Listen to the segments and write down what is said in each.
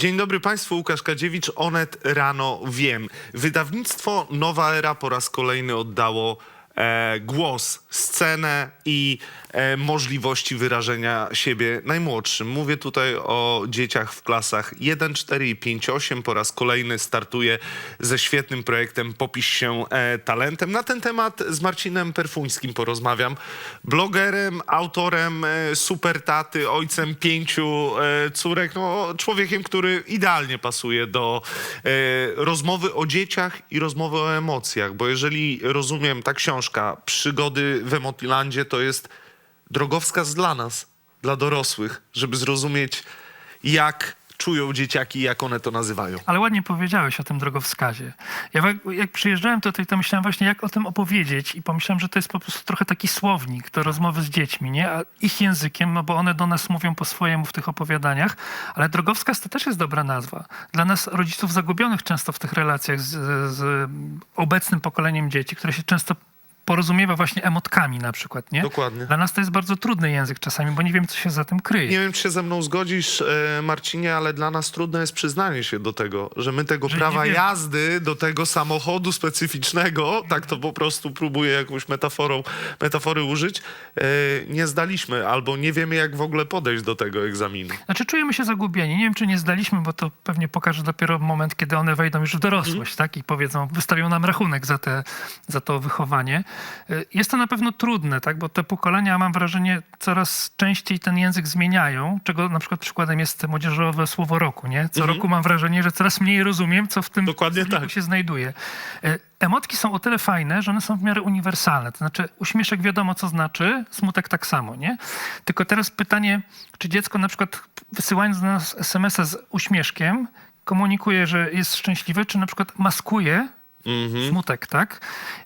Dzień dobry Państwu, Łukasz Kadziewicz, Onet Rano Wiem. Wydawnictwo Nowa Era po raz kolejny oddało głos, scenę i e, możliwości wyrażenia siebie najmłodszym. Mówię tutaj o dzieciach w klasach 1, 4 i 5, 8. Po raz kolejny startuję ze świetnym projektem Popisz się e, talentem. Na ten temat z Marcinem Perfuńskim porozmawiam. Blogerem, autorem e, super taty, ojcem pięciu e, córek, no, człowiekiem, który idealnie pasuje do e, rozmowy o dzieciach i rozmowy o emocjach, bo jeżeli rozumiem, ta książka Przygody w Emotilandzie to jest drogowskaz dla nas, dla dorosłych, żeby zrozumieć, jak czują dzieciaki, jak one to nazywają. Ale ładnie powiedziałeś o tym drogowskazie. Ja jak przyjeżdżałem tutaj, to myślałem właśnie, jak o tym opowiedzieć i pomyślałem, że to jest po prostu trochę taki słownik do rozmowy z dziećmi, nie? A ich językiem, no bo one do nas mówią po swojemu w tych opowiadaniach, ale drogowskaz to też jest dobra nazwa. Dla nas, rodziców zagubionych często w tych relacjach z, z obecnym pokoleniem dzieci, które się często porozumiewa właśnie emotkami na przykład, nie? Dokładnie. Dla nas to jest bardzo trudny język czasami, bo nie wiem, co się za tym kryje. Nie wiem, czy się ze mną zgodzisz, e, Marcinie, ale dla nas trudne jest przyznanie się do tego, że my tego Że prawa jazdy do tego samochodu specyficznego, tak to po prostu próbuję jakąś metaforą, metafory użyć, e, nie zdaliśmy albo nie wiemy, jak w ogóle podejść do tego egzaminu. Znaczy czujemy się zagubieni. Nie wiem, czy nie zdaliśmy, bo to pewnie pokaże dopiero moment, kiedy one wejdą już w dorosłość, tak? I powiedzą, wystawią nam rachunek za, te, za to wychowanie. Y, Jest to na pewno trudne, tak? Bo te pokolenia, mam wrażenie, coraz częściej ten język zmieniają, czego na przykład przykładem jest młodzieżowe słowo roku, nie? Co roku mam wrażenie, że coraz mniej rozumiem, co w tym Dokładnie tak. się znajduje. Y, Emotki są o tyle fajne, że one są w miarę uniwersalne. To znaczy uśmieszek wiadomo, co znaczy, smutek tak samo, nie? Tylko teraz pytanie, czy dziecko na przykład wysyłając do nas SMS-a z uśmieszkiem komunikuje, że jest szczęśliwe, czy na przykład maskuje smutek, tak?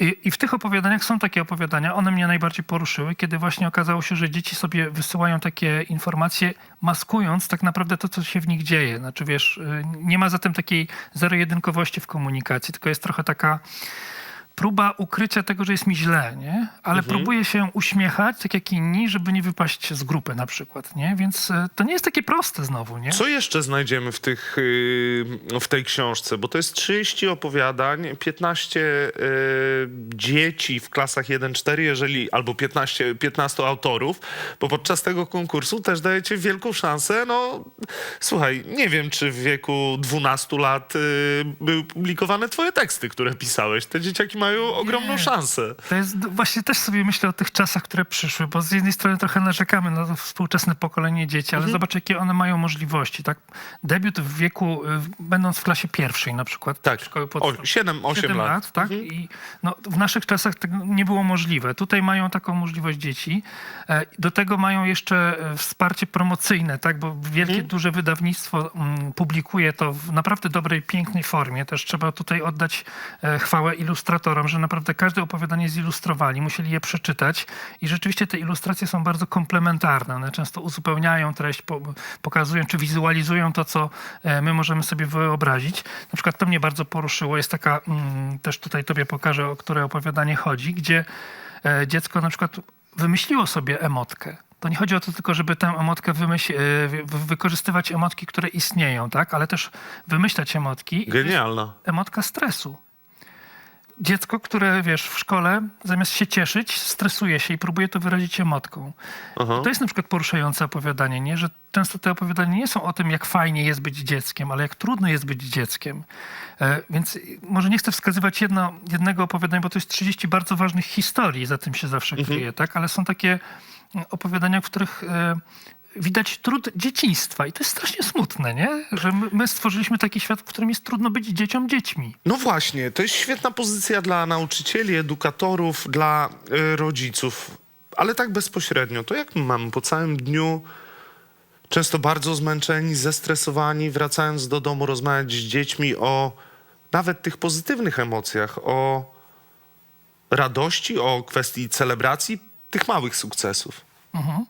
I, I w tych opowiadaniach są takie opowiadania, one mnie najbardziej poruszyły, kiedy właśnie okazało się, że dzieci sobie wysyłają takie informacje, maskując tak naprawdę to, co się w nich dzieje. Znaczy, wiesz, y, nie ma zatem takiej zero-jedynkowości w komunikacji, tylko jest trochę taka próba ukrycia tego, że jest mi źle, nie? Ale próbuję się uśmiechać, tak jak inni, żeby nie wypaść z grupy na przykład, nie? Więc y, to nie jest takie proste znowu, nie? Co jeszcze znajdziemy w, tych, yy, w tej książce? Bo to jest 30 opowiadań, 15 yy, dzieci w klasach 1-4, jeżeli albo 15, 15 autorów, bo podczas tego konkursu też dajecie wielką szansę. No, słuchaj, nie wiem, czy w wieku 12 lat yy, były publikowane twoje teksty, które pisałeś. Te dzieciaki mają ogromną Nie. szansę. To jest właśnie też sobie myślę o tych czasach, które przyszły, bo z jednej strony trochę narzekamy na to współczesne pokolenie dzieci, ale zobacz, jakie one mają możliwości, tak? Debiut w wieku, y, będąc w klasie pierwszej na przykład. Tak, szkoły podstawowej. 7-8 7 lat. lat, tak? I no, w naszych czasach tego nie było możliwe. Tutaj mają taką możliwość dzieci. E, Do tego mają jeszcze e, wsparcie promocyjne, tak? Bo wielkie, duże wydawnictwo mm, publikuje to w naprawdę dobrej, pięknej formie. Też trzeba tutaj oddać e, chwałę ilustratorom, że naprawdę każde opowiadanie zilustrowali, musieli je przeczytać i rzeczywiście te ilustracje są bardzo komplementarne. One często uzupełniają treść, po, pokazują czy wizualizują to, co e, my możemy sobie wyobrazić. Na przykład to mnie bardzo poruszyło. Jest taka, mm, też tutaj tobie pokażę, o które opowiadanie chodzi, gdzie e, dziecko na przykład wymyśliło sobie emotkę. To nie chodzi o to tylko, żeby tę emotkę wymyśl, e, wy- wykorzystywać emotki, które istnieją, tak? Ale też wymyślać emotki. Genialna. Emotka stresu. Dziecko, które wiesz, w szkole zamiast się cieszyć, stresuje się i próbuje to wyrazić emotką. Aha. To jest na przykład poruszające opowiadanie, nie? że często te opowiadania nie są o tym, jak fajnie jest być dzieckiem, ale jak trudno jest być dzieckiem. E, więc może nie chcę wskazywać jedno, jednego opowiadania, bo to jest 30 bardzo ważnych historii, za tym się zawsze kryje, tak? ale są takie mm, opowiadania, w których e, widać trud dzieciństwa i to jest strasznie smutne, nie? że my, my stworzyliśmy taki świat, w którym jest trudno być dzieciom dziećmi. No właśnie, to jest świetna pozycja dla nauczycieli, edukatorów, dla y, rodziców, ale tak bezpośrednio. To jak my mamy po całym dniu, często bardzo zmęczeni, zestresowani, wracając do domu, rozmawiać z dziećmi o nawet tych pozytywnych emocjach, o radości, o kwestii celebracji tych małych sukcesów. E,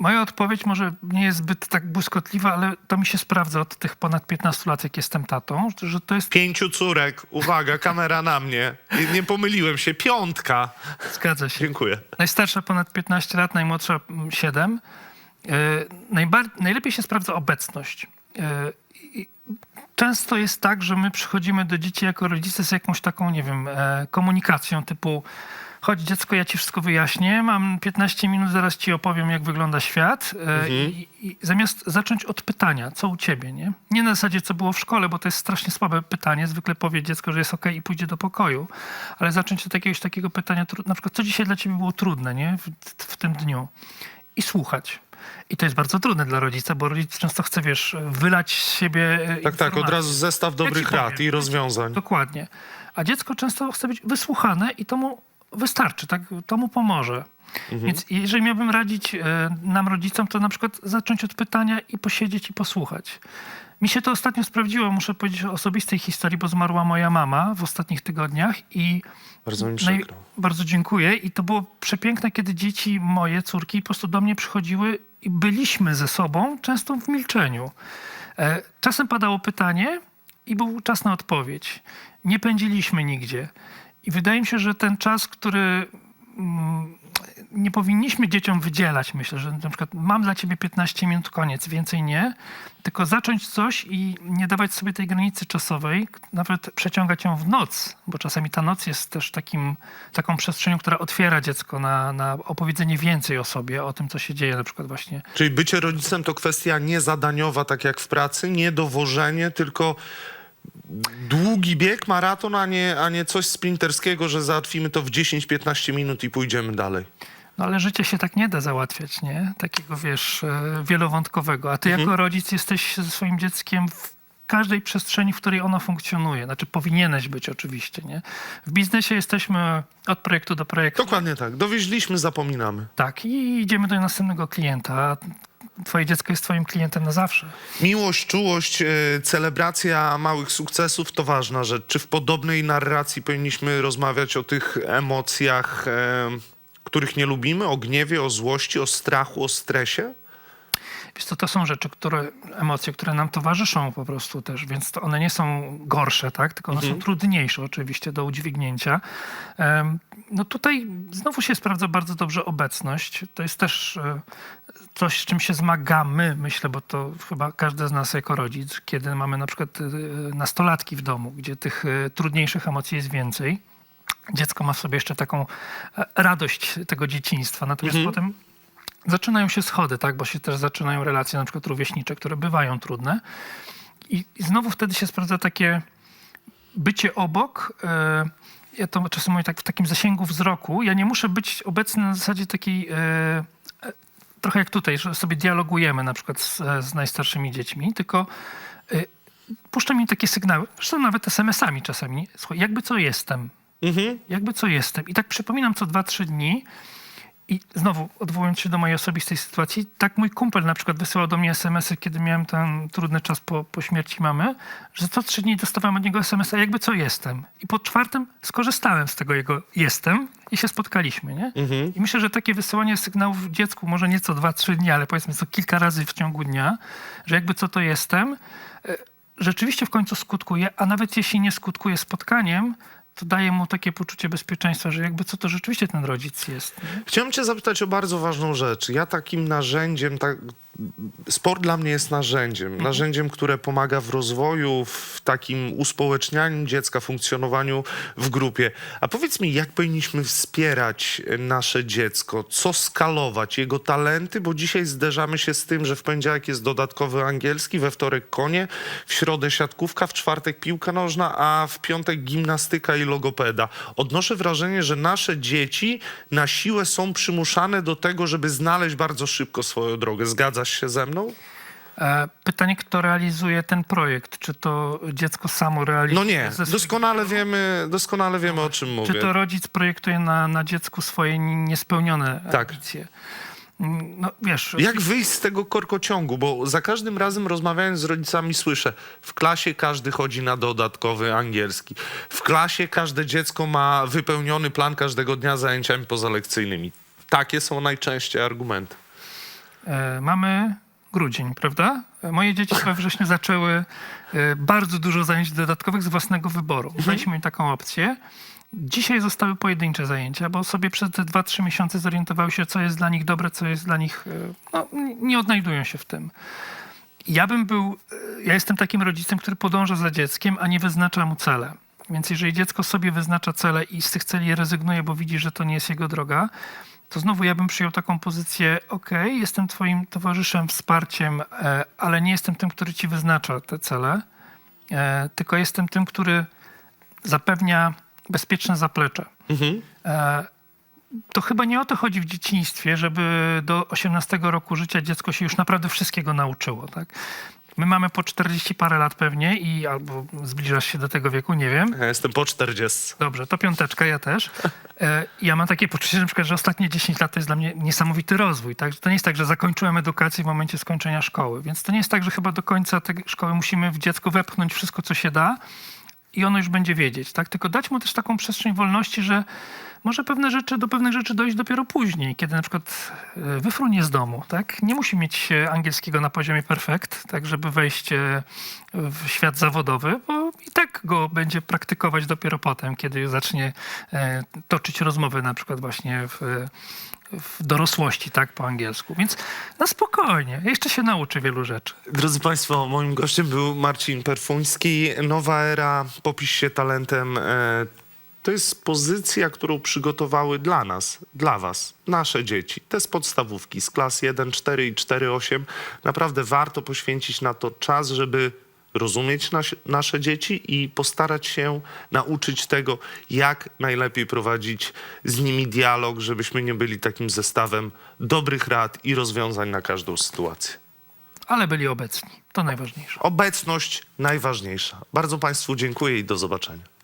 moja odpowiedź może nie jest zbyt tak błyskotliwa, ale to mi się sprawdza od tych ponad 15 lat, jak jestem tatą, że to jest, Pięciu córek, uwaga, kamera na mnie. Nie, nie pomyliłem się, piątka. zgadza się. Dziękuję. Najstarsza ponad 15 lat, najmłodsza mm, 7. E, najlepiej się sprawdza obecność. e, często jest tak, że my przychodzimy do dzieci jako rodzice z jakąś taką, nie wiem, e, komunikacją typu chodź dziecko, ja ci wszystko wyjaśnię, mam 15 minut, zaraz ci opowiem, jak wygląda świat. E, i, I zamiast zacząć od pytania, co u ciebie, nie? Nie na zasadzie, co było w szkole, bo to jest strasznie słabe pytanie. Zwykle powie dziecko, że jest ok i pójdzie do pokoju. Ale zacząć od jakiegoś takiego pytania, na przykład, co dzisiaj dla ciebie było trudne, nie? W, w tym dniu. I słuchać. I to jest bardzo trudne dla rodzica, bo rodzic często chce, wiesz, wylać z siebie e, Tak, tak, od informacje. razu zestaw dobrych powiem. rad i rozwiązań. Dokładnie. A dziecko często chce być wysłuchane i to mu wystarczy, tak? to mu pomoże. Więc jeżeli miałbym radzić e, nam, rodzicom, to na przykład zacząć od pytania i posiedzieć i posłuchać. Mi się to ostatnio sprawdziło, muszę powiedzieć o osobistej historii, bo zmarła moja mama w ostatnich tygodniach i Bardzo mi przykro. bardzo dziękuję. I to było przepiękne, kiedy dzieci moje, córki, po prostu do mnie przychodziły i byliśmy ze sobą, często w milczeniu. E, Czasem padało pytanie i był czas na odpowiedź. Nie pędziliśmy nigdzie. I wydaje mi się, że ten czas, który mm, nie powinniśmy dzieciom wydzielać, myślę, że na przykład mam dla ciebie 15 minut, koniec, więcej nie, tylko zacząć coś i nie dawać sobie tej granicy czasowej, nawet przeciągać ją w noc, bo czasami ta noc jest też takim, taką przestrzenią, która otwiera dziecko na, na opowiedzenie więcej o sobie, o tym, co się dzieje na przykład właśnie. Czyli bycie rodzicem to kwestia niezadaniowa, tak jak w pracy, nie dowożenie, tylko długi bieg, maraton, a nie, a nie coś sprinterskiego, że załatwimy to w 10-15 minut i pójdziemy dalej. No ale życie się tak nie da załatwiać, nie? Takiego, wiesz, e, wielowątkowego. A ty jako rodzic jesteś ze swoim dzieckiem w każdej przestrzeni, w której ono funkcjonuje. Znaczy powinieneś być oczywiście, nie? W biznesie jesteśmy od projektu do projektu. Dokładnie tak. Dowieźliśmy, zapominamy. Tak, i idziemy do następnego klienta. Twoje dziecko jest twoim klientem na zawsze. Miłość, czułość, e, celebracja małych sukcesów to ważna rzecz. Czy w podobnej narracji powinniśmy rozmawiać o tych emocjach, e, których nie lubimy, o gniewie, o złości, o strachu, o stresie? Co, to są rzeczy, które, emocje, które nam towarzyszą po prostu też, więc to one nie są gorsze, tak? Tylko one są trudniejsze oczywiście do udźwignięcia. No tutaj znowu się sprawdza bardzo dobrze obecność. To jest też e, coś, z czym się zmagamy, myślę, bo to chyba każdy z nas jako rodzic, kiedy mamy na przykład e, nastolatki w domu, gdzie tych e, trudniejszych emocji jest więcej. Dziecko ma w sobie jeszcze taką radość tego dzieciństwa, natomiast potem zaczynają się schody, tak, bo się też zaczynają relacje na przykład rówieśnicze, które bywają trudne. I, i znowu wtedy się sprawdza takie bycie obok. E, ja to czasem mówię tak w takim zasięgu wzroku. Ja nie muszę być obecny na zasadzie takiej, e, e, trochę jak tutaj, że sobie dialogujemy na przykład z, z najstarszymi dziećmi, tylko e, puszczam im takie sygnały, zresztą nawet SMS-ami czasami. Słuchaj, jakby co jestem, Mhm. jakby co jestem. I tak przypominam co 2-3 dni. I znowu, odwołując się do mojej osobistej sytuacji, tak mój kumpel na przykład wysyłał do mnie SMS-y, kiedy miałem ten trudny czas po, po śmierci mamy, że co trzy dni dostawałem od niego SMS-a, jakby co jestem. I po czwartym skorzystałem z tego jego jestem i się spotkaliśmy, nie? I myślę, że takie wysyłanie sygnałów dziecku, może nie co dwa, trzy dni, ale powiedzmy co kilka razy w ciągu dnia, że jakby co to jestem, e, rzeczywiście w końcu skutkuje, a nawet jeśli nie skutkuje spotkaniem, to daje mu takie poczucie bezpieczeństwa, że jakby co to rzeczywiście ten rodzic jest. Nie? Chciałem cię zapytać o bardzo ważną rzecz. Ja takim narzędziem, tak, sport dla mnie jest narzędziem. Narzędziem, które pomaga w rozwoju, w takim uspołecznianiu dziecka, funkcjonowaniu w grupie. A powiedz mi, jak powinniśmy wspierać nasze dziecko? Co skalować? Jego talenty? Bo dzisiaj zderzamy się z tym, że w poniedziałek jest dodatkowy angielski, we wtorek konie, w środę siatkówka, w czwartek piłka nożna, a w piątek gimnastyka i logopeda. Odnoszę wrażenie, że nasze dzieci na siłę są przymuszane do tego, żeby znaleźć bardzo szybko swoją drogę. Zgadzasz się ze mną? E, Pytanie, kto realizuje ten projekt? Czy to dziecko samo realizuje? No nie, doskonale wiemy, doskonale wiemy o czym mówię. Czy to rodzic projektuje na, na dziecku swoje niespełnione Tak. ambicje? Mm, No wiesz, Jak wyjść z tego korkociągu? Bo za każdym razem rozmawiając z rodzicami słyszę, w klasie każdy chodzi na dodatkowy angielski. W klasie każde dziecko ma wypełniony plan każdego dnia zajęciami pozalekcyjnymi. Takie są najczęściej argumenty. E, mamy grudzień, prawda? E, Moje dzieci we wrześniu zaczęły e, bardzo dużo zajęć dodatkowych z własnego wyboru. Daliśmy im taką opcję. Dzisiaj zostały pojedyncze zajęcia, bo sobie przez te 2-3 miesiące zorientowały się, co jest dla nich dobre, co jest dla nich. No, nie odnajdują się w tym. Ja bym był ja jestem takim rodzicem, który podąża za dzieckiem, a nie wyznacza mu cele. Więc jeżeli dziecko sobie wyznacza cele i z tych celi rezygnuje, bo widzi, że to nie jest jego droga, to znowu ja bym przyjął taką pozycję, ok, jestem twoim towarzyszem, wsparciem, e, ale nie jestem tym, który ci wyznacza te cele, e, tylko jestem tym, który zapewnia bezpieczne zaplecze. E, to chyba nie o to chodzi w dzieciństwie, żeby do 18 roku życia dziecko się już naprawdę wszystkiego nauczyło. Tak? My mamy po 40 parę lat pewnie i albo zbliżasz się do tego wieku, nie wiem. Ja jestem po 40. Dobrze, to piąteczka, ja też. E, ja mam takie poczucie, że na przykład, że ostatnie 10 lat to jest dla mnie niesamowity rozwój. Tak? To nie jest tak, że zakończyłem edukację w momencie skończenia szkoły. Więc to nie jest tak, że chyba do końca tej szkoły musimy w dziecku wepchnąć wszystko, co się da i ono już będzie wiedzieć. Tak? Tylko dać mu też taką przestrzeń wolności, że może pewne rzeczy, do pewnych rzeczy dojść dopiero później, kiedy na przykład e, wyfrunie z domu. Tak? Nie musi mieć angielskiego na poziomie perfekt, tak żeby wejść e, w świat zawodowy, bo i tak go będzie praktykować dopiero potem, kiedy zacznie e, toczyć rozmowy na przykład właśnie w, w dorosłości, tak, po angielsku. Więc na spokojnie, jeszcze się nauczy wielu rzeczy. Drodzy Państwo, moim gościem był Marcin Perfuński. Nowa era, popisz się talentem. E, to jest pozycja, którą przygotowały dla nas, dla Was, nasze dzieci. Te z podstawówki, z klas 1, 4 i 4, 8. Naprawdę warto poświęcić na to czas, żeby rozumieć nas, nasze dzieci i postarać się nauczyć tego, jak najlepiej prowadzić z nimi dialog, żebyśmy nie byli takim zestawem dobrych rad i rozwiązań na każdą sytuację. Ale byli obecni, to najważniejsze. Obecność najważniejsza. Bardzo Państwu dziękuję i do zobaczenia.